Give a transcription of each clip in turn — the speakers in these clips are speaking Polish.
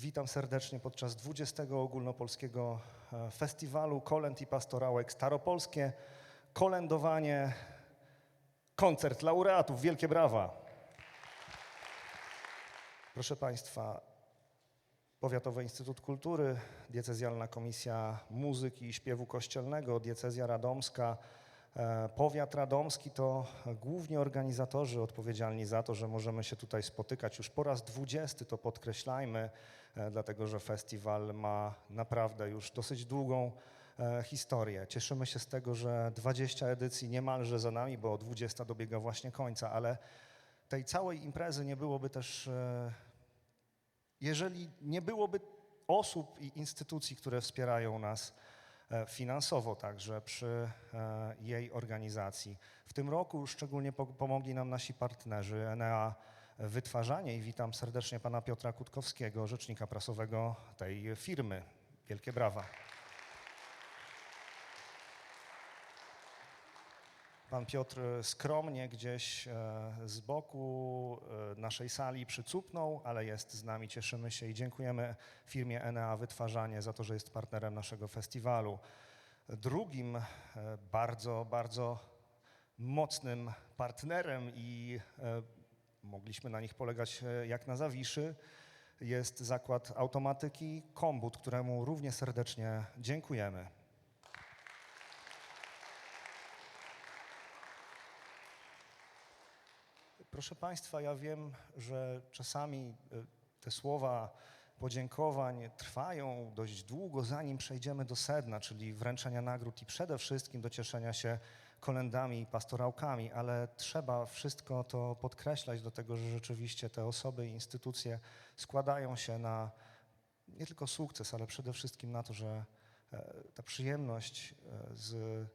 Witam serdecznie podczas 20. ogólnopolskiego e, festiwalu kolęd i pastorałek staropolskie. Kolędowanie, koncert laureatów. Wielkie brawa. Proszę Państwa, Powiatowy Instytut Kultury, Diecezjalna Komisja Muzyki i Śpiewu Kościelnego, Diecezja Radomska, Powiat Radomski to głównie organizatorzy odpowiedzialni za to, że możemy się tutaj spotykać już po raz 20, to podkreślajmy, e, dlatego że festiwal ma naprawdę już dosyć długą e, historię. Cieszymy się z tego, że 20 edycji niemalże za nami, bo 20 dobiega właśnie końca, ale tej całej imprezy nie byłoby też e, jeżeli nie byłoby osób i instytucji, które wspierają nas e, finansowo także przy e, jej organizacji. W tym roku szczególnie po- pomogli nam nasi partnerzy Enea Wytwarzanie i witam serdecznie pana Piotra Kutkowskiego, rzecznika prasowego tej firmy. Wielkie brawa. Pan Piotr skromnie gdzieś e, z boku e, naszej sali przycupnął, ale jest z nami, cieszymy się i dziękujemy firmie Enea Wytwarzanie za to, że jest partnerem naszego festiwalu. Drugim e, bardzo, bardzo mocnym partnerem i mogliśmy na nich polegać jak na Zawiszy, jest zakład automatyki Kombut, któremu równie serdecznie dziękujemy. Proszę Państwa, ja wiem, że czasami y, te słowa podziękowań trwają dość długo, zanim przejdziemy do sedna, czyli wręczenia nagród i przede wszystkim do cieszenia się kolendami i pastorałkami, ale trzeba wszystko to podkreślać, dlatego że rzeczywiście te osoby i instytucje składają się na nie tylko sukces, ale przede wszystkim na to, że e, ta przyjemność e, z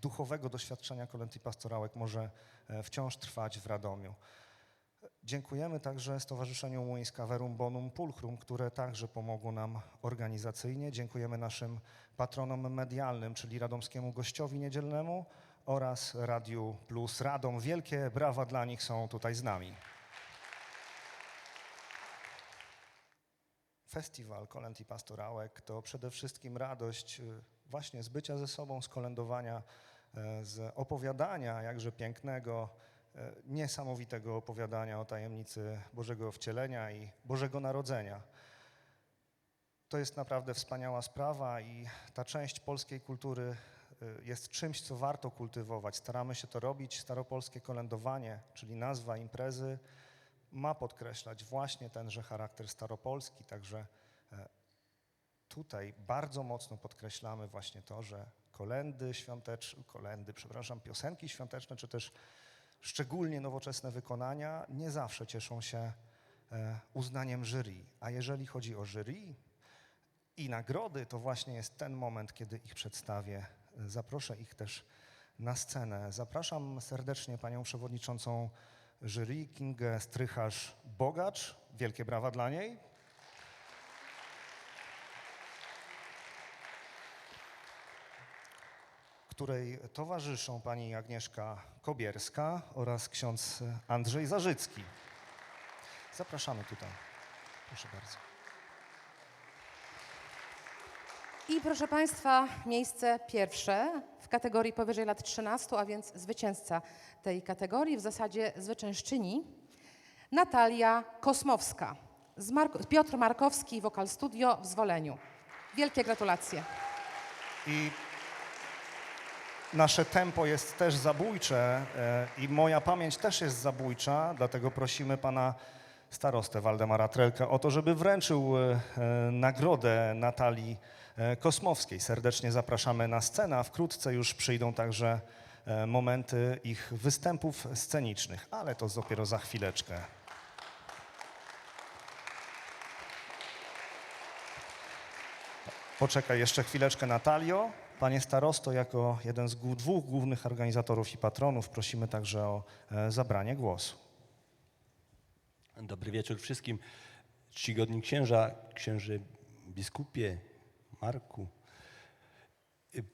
duchowego doświadczenia kolęd pastorałek może e, wciąż trwać w Radomiu. Dziękujemy także Stowarzyszeniu Młyńska Verum Bonum Pulchrum, które także pomogło nam organizacyjnie. Dziękujemy naszym patronom medialnym, czyli Radomskiemu Gościowi Niedzielnemu oraz Radiu Plus Radom. Wielkie brawa dla nich są tutaj z nami. Festiwal Kolęd i Pastorałek to przede wszystkim radość y, właśnie z bycia ze sobą, z kolędowania, e, z opowiadania jakże pięknego, e, niesamowitego opowiadania o tajemnicy Bożego Wcielenia i Bożego Narodzenia. To jest naprawdę wspaniała sprawa i ta część polskiej kultury y, jest czymś, co warto kultywować. Staramy się to robić. Staropolskie kolędowanie, czyli nazwa imprezy, ma podkreślać właśnie tenże charakter staropolski, także e, tutaj bardzo mocno podkreślamy właśnie to, że kolendy świąteczne, kolendy, przepraszam, piosenki świąteczne, czy też szczególnie nowoczesne wykonania nie zawsze cieszą się e, uznaniem jury. A jeżeli chodzi o jury i nagrody, to właśnie jest ten moment, kiedy ich przedstawię. Zaproszę ich też na scenę. Zapraszam serdecznie panią przewodniczącą jury Kingę Strycharz-Bogacz. Wielkie brawa dla niej. Której towarzyszą pani Agnieszka Kobierska oraz ksiądz Andrzej Zarzycki. Zapraszamy tutaj. Proszę bardzo. I proszę Państwa, miejsce pierwsze w kategorii powyżej lat 13, a więc zwycięzca tej kategorii, w zasadzie zwyciężczyni, Natalia Kosmowska. Z Mark- Piotr Markowski, Wokal Studio w Zwoleniu. Wielkie gratulacje. I nasze tempo jest też zabójcze e, i moja pamięć też jest zabójcza, dlatego prosimy pana starostę Waldemara Trelkę o to, żeby wręczył e, e, nagrodę Natalii Kosmowskiej. Serdecznie zapraszamy na scenę, a wkrótce już przyjdą także momenty ich występów scenicznych, ale to dopiero za chwileczkę. Poczekaj jeszcze chwileczkę, Natalio. Panie starosto, jako jeden z dwóch głównych organizatorów i patronów prosimy także o e, zabranie głosu. Dobry wieczór wszystkim. Czcigodni księża, księży biskupie, Marku. Y,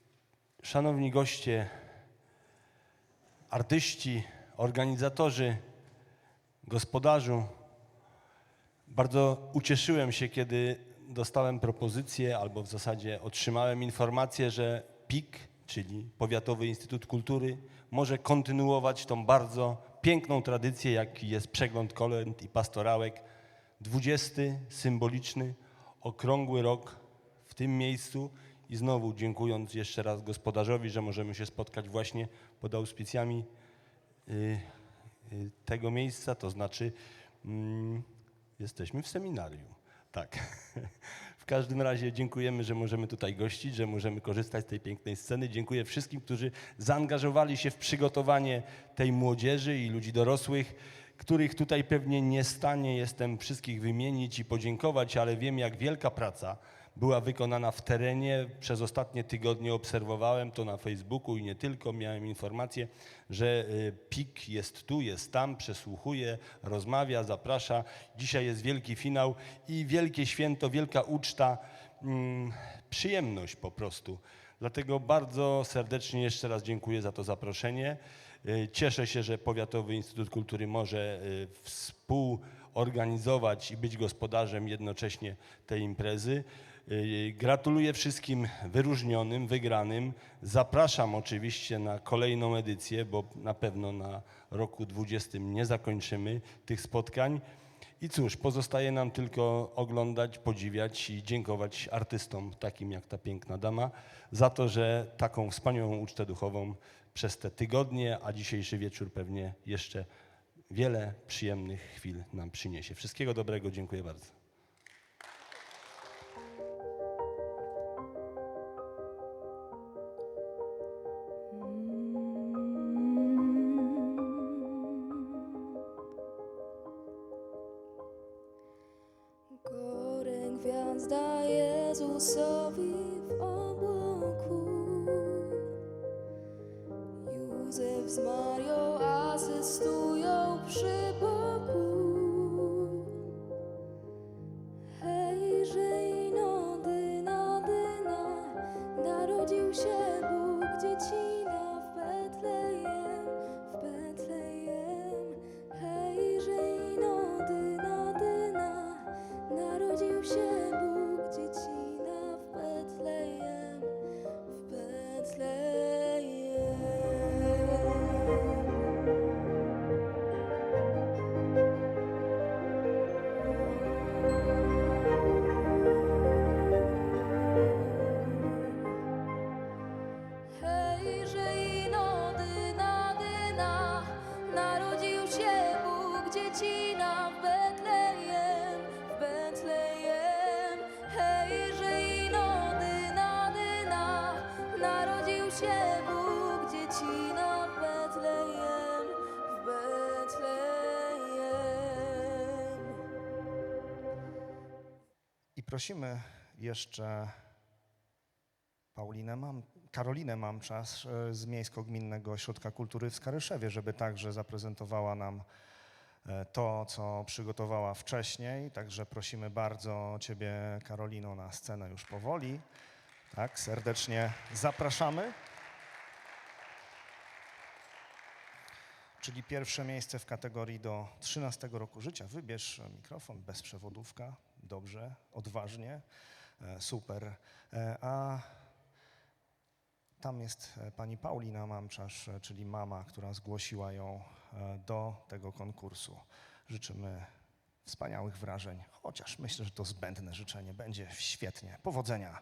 Szanowni goście, artyści, organizatorzy, gospodarzu, Bardzo ucieszyłem się, kiedy dostałem propozycję, albo w zasadzie otrzymałem informację, że PIK, czyli Powiatowy Instytut Kultury, może kontynuować tą bardzo piękną tradycję, jaki jest przegląd kolęd i pastorałek. 20. symboliczny, okrągły rok w tym miejscu i znowu dziękując jeszcze raz gospodarzowi, że możemy się spotkać właśnie pod auspicjami y, y, tego miejsca, to znaczy mm, jesteśmy w seminarium. Tak. W każdym razie dziękujemy, że możemy tutaj gościć, że możemy korzystać z tej pięknej sceny. Dziękuję wszystkim, którzy zaangażowali się w przygotowanie tej młodzieży i ludzi dorosłych, których tutaj pewnie nie stanie jestem wszystkich wymienić i podziękować, ale wiem, jak wielka praca była wykonana w terenie. Przez ostatnie tygodnie obserwowałem to na Facebooku i nie tylko. Miałem informację, że y, PIK jest tu, jest tam, przesłuchuje, rozmawia, zaprasza. Dzisiaj jest wielki finał i wielkie święto, wielka uczta, mm, przyjemność po prostu. Dlatego bardzo serdecznie jeszcze raz dziękuję za to zaproszenie. Y, Cieszę się, że Powiatowy Instytut Kultury może y, współorganizować i być gospodarzem jednocześnie tej imprezy. Y, Gratuluję wszystkim wyróżnionym, wygranym. Zapraszam oczywiście na kolejną edycję, bo na pewno na roku 20 nie zakończymy tych spotkań. I cóż, pozostaje nam tylko oglądać, podziwiać i dziękować artystom, takim jak ta piękna dama, za to, że taką wspaniałą ucztę duchową przez te tygodnie, a dzisiejszy wieczór pewnie jeszcze wiele przyjemnych chwil nam przyniesie. Wszystkiego dobrego, dziękuję bardzo. Józef z Marią asystują przy boku dziecina w Betlejem, w Betlejem. Hejże i nody, nadyna, narodził się Bóg dziecina w Betlejem, w Betlejem. I prosimy jeszcze Paulinę mam, Karolinę Mamczas e, z Miejsko-Gminnego Ośrodka Kultury w Skaryszewie, żeby także zaprezentowała nam to, co przygotowała wcześniej. Także prosimy bardzo Ciebie, Karolino, na scenę już powoli. Tak, serdecznie zapraszamy. Czyli pierwsze miejsce w kategorii do 13 roku życia. Wybierz mikrofon, bezprzewodówka, dobrze, odważnie, e, super. E, A tam jest e, pani Paulina Mamczarz, e, czyli mama, która zgłosiła ją e, do tego konkursu. Życzymy wspaniałych wrażeń, chociaż myślę, że to zbędne życzenie. Będzie świetnie. Powodzenia.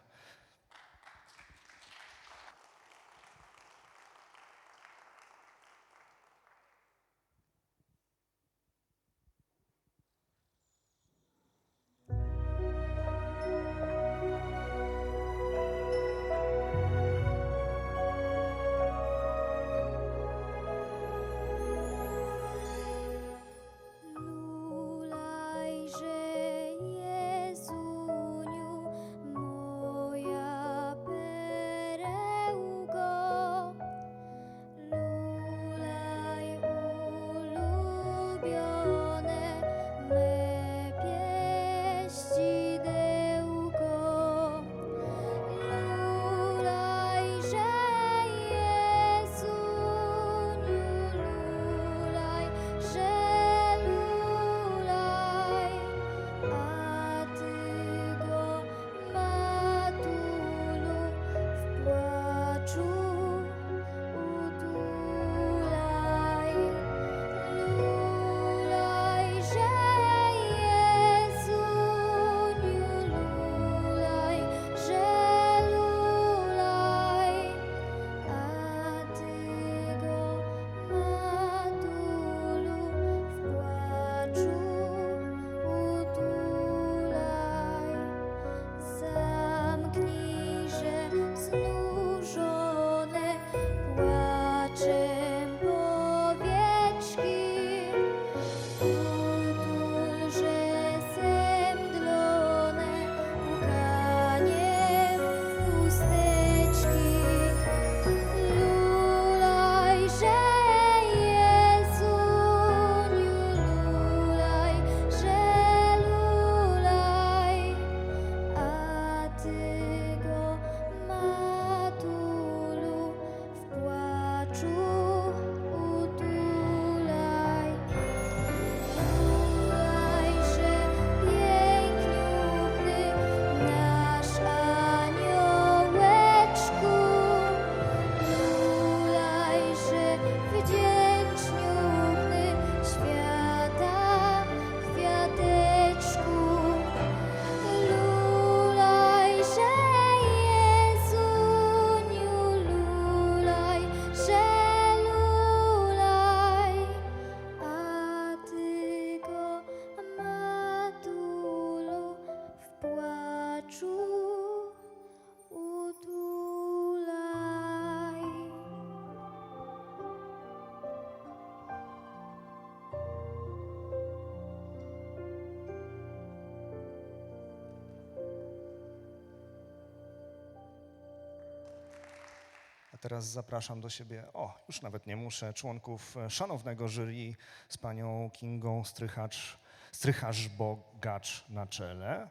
Teraz zapraszam do siebie, o, już nawet nie muszę, członków e, szanownego jury z panią Kingą Strychacz, Strycharz-Bogacz na czele.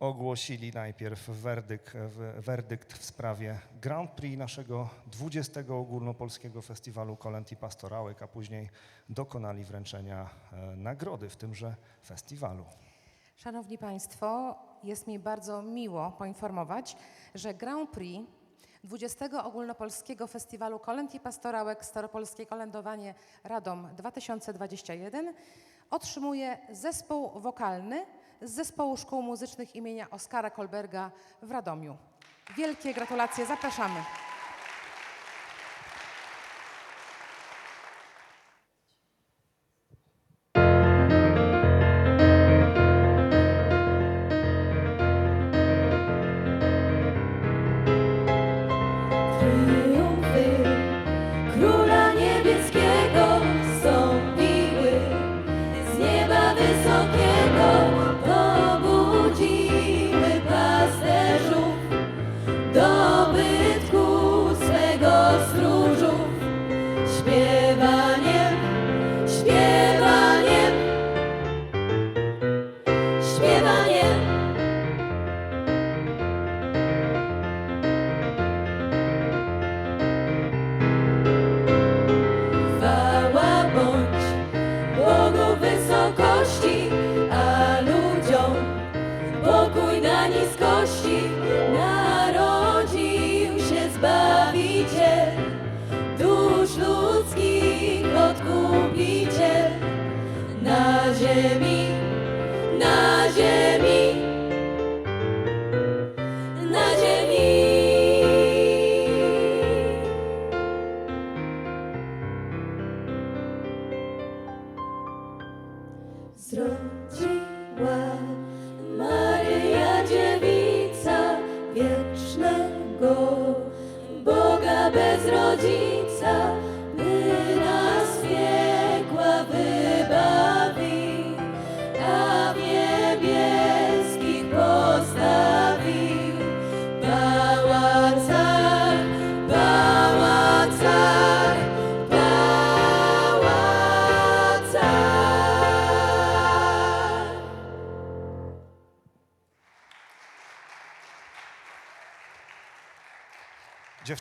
Ogłosili najpierw werdykt, w- werdykt w sprawie Grand Prix naszego 20. ogólnopolskiego festiwalu Kolęd i Pastorałek, a później dokonali wręczenia e, nagrody w tymże festiwalu. Szanowni Państwo, jest mi bardzo miło poinformować, że Grand Prix 20 Ogólnopolskiego Festiwalu Kolęd i Pastorałek Staropolskie Kolędowanie Radom 2021 otrzymuje zespół wokalny z Zespołu Szkół Muzycznych imienia Oskara Kolberga w Radomiu. Wielkie gratulacje, zapraszamy.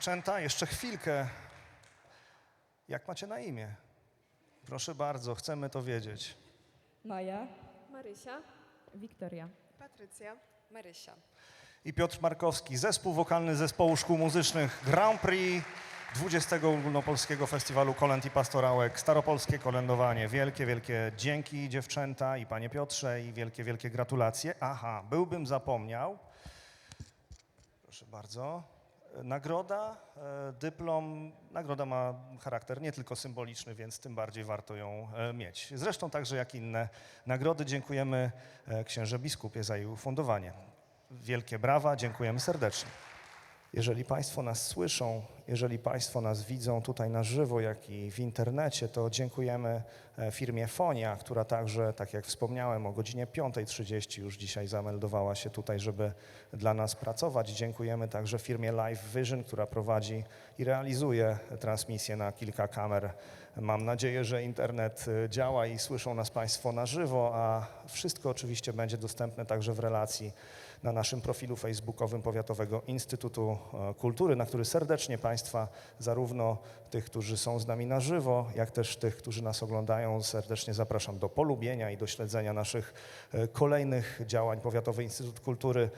Dziewczęta, jeszcze chwilkę. Jak macie na imię? Proszę bardzo, chcemy to wiedzieć. Maja, Marysia. Wiktoria. Patrycja. Marysia. I Piotr Markowski, zespół wokalny Zespołu Szkół Muzycznych Grand Prix 20 Ogólnopolskiego Festiwalu Kolęd i Pastorałek, Staropolskie Kolędowanie. Wielkie, wielkie dzięki dziewczęta i panie Piotrze i wielkie, wielkie gratulacje. Aha, byłbym zapomniał. Proszę bardzo. Nagroda, e, dyplom, nagroda ma charakter nie tylko symboliczny, więc tym bardziej warto ją e, mieć. Zresztą także jak inne nagrody. Dziękujemy e, księże biskupie za jej ufundowanie. Wielkie brawa, dziękujemy serdecznie. Jeżeli Państwo nas słyszą, jeżeli Państwo nas widzą tutaj na żywo, jak i w internecie, to dziękujemy e, firmie Fonia, która także, tak jak wspomniałem, o godzinie 5.30 już dzisiaj zameldowała się tutaj, żeby dla nas pracować. Dziękujemy także firmie Live Vision, która prowadzi i realizuje transmisję na kilka kamer. Mam nadzieję, że internet e, działa i słyszą nas Państwo na żywo, a wszystko oczywiście będzie dostępne także w relacji na naszym profilu facebookowym Powiatowego Instytutu e, Kultury, na który serdecznie Państwa, zarówno tych, którzy są z nami na żywo, jak też tych, którzy nas oglądają, serdecznie zapraszam do polubienia i do śledzenia naszych e, kolejnych działań. Powiatowy Instytut Kultury,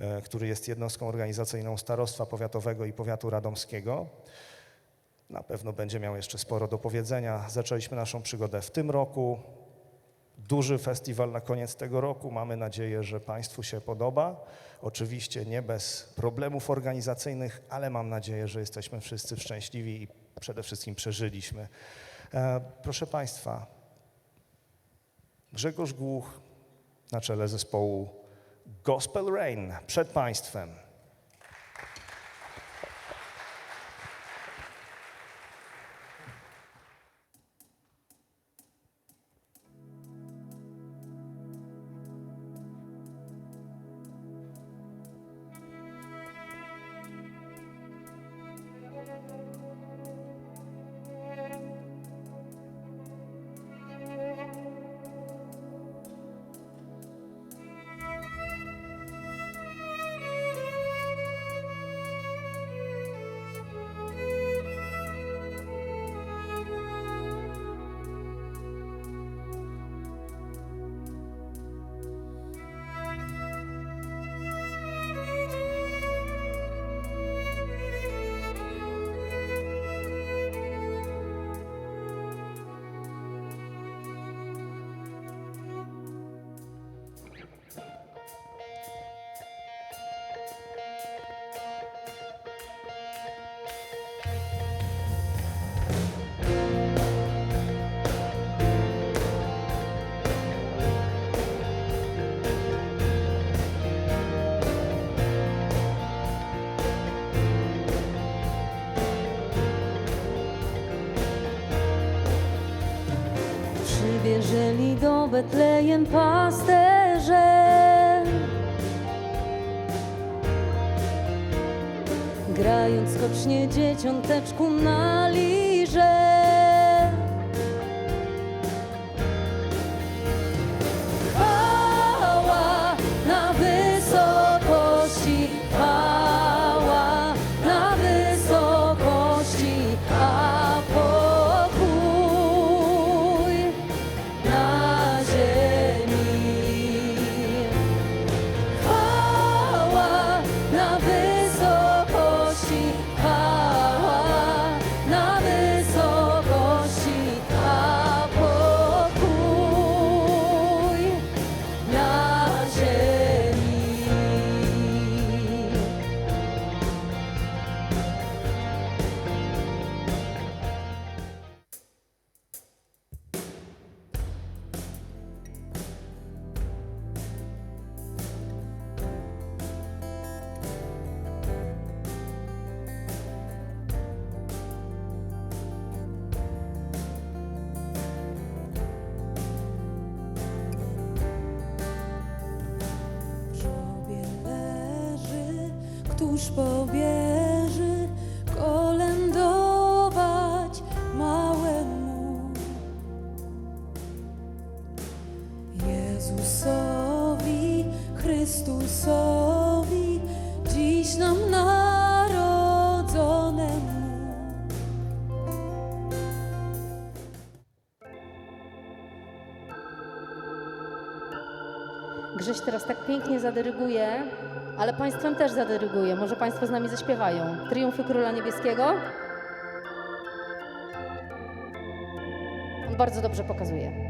e, który jest jednostką organizacyjną Starostwa Powiatowego i Powiatu Radomskiego. Na pewno będzie miał jeszcze sporo do powiedzenia. Zaczęliśmy naszą przygodę w tym roku duży festiwal na koniec tego roku. Mamy nadzieję, że Państwu się podoba. Oczywiście nie bez problemów organizacyjnych, ale mam nadzieję, że jesteśmy wszyscy szczęśliwi i przede wszystkim przeżyliśmy. E, proszę Państwa, Grzegorz Głuch na czele zespołu Gospel Rain przed Państwem. Przywieżeli do Betlejem pasterze. Grając skocznie dzieciąteczku na liście któż powierzy. żeś teraz tak pięknie zadyryguje, ale Państwem też zadyryguje. Może Państwo z nami zaśpiewają. Triumfy Króla Niebieskiego. On bardzo dobrze pokazuje.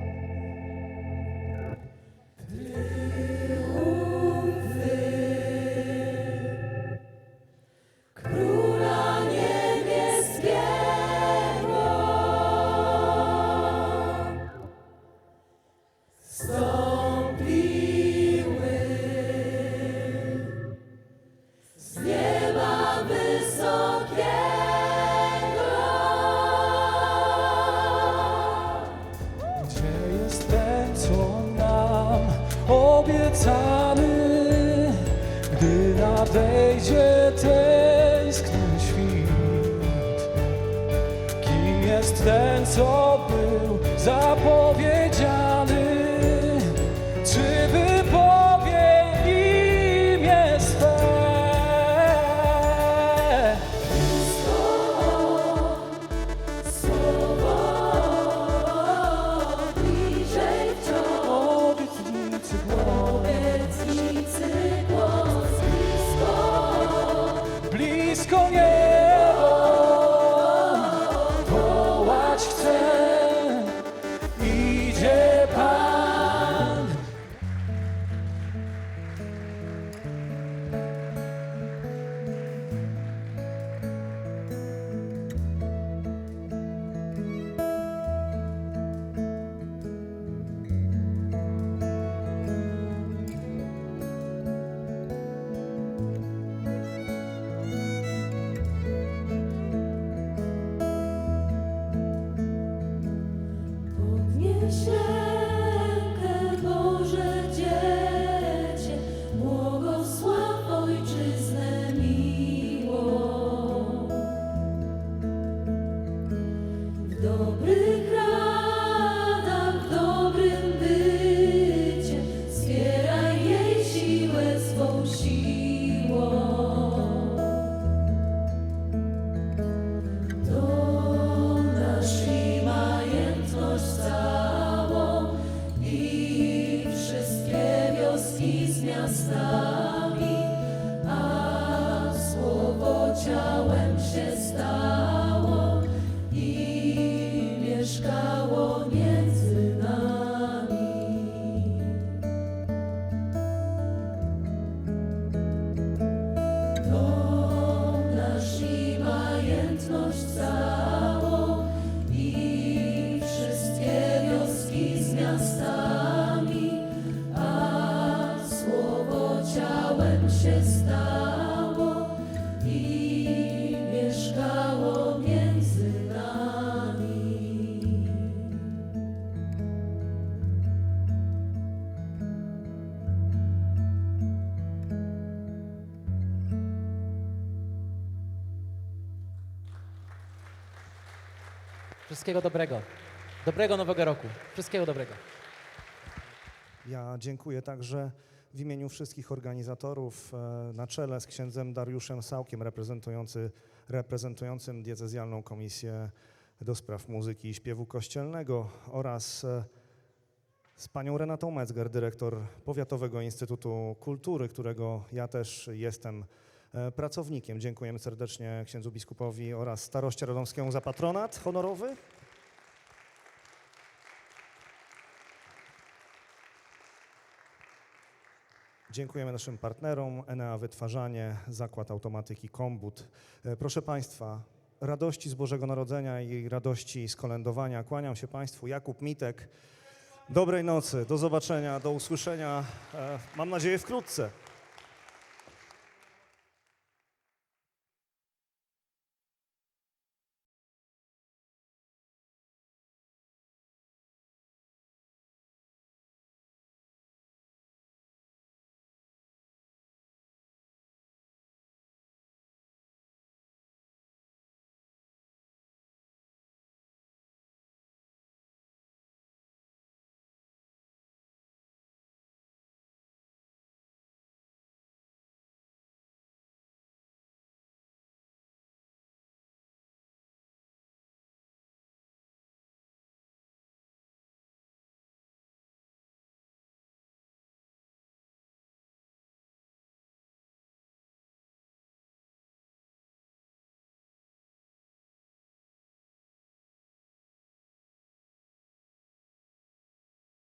shine. Wszystkiego dobrego. Dobrego nowego roku. Wszystkiego dobrego. Ja dziękuję także w imieniu wszystkich organizatorów e, na czele z księdzem Dariuszem Sałkiem reprezentujący, reprezentującym diecezjalną komisję do spraw muzyki i śpiewu kościelnego oraz e, z panią Renatą Metzger, dyrektor Powiatowego Instytutu Kultury, którego ja też jestem e, pracownikiem. Dziękujemy serdecznie księdzu biskupowi oraz staroście radomskiemu za patronat honorowy. Dziękujemy naszym partnerom Enea Wytwarzanie, Zakład Automatyki Kombut. E, Proszę Państwa, radości z Bożego Narodzenia i radości z kolędowania. Kłaniam się Państwu. Jakub Mitek. Dobrej nocy, do zobaczenia, do usłyszenia. e, Mam nadzieję wkrótce.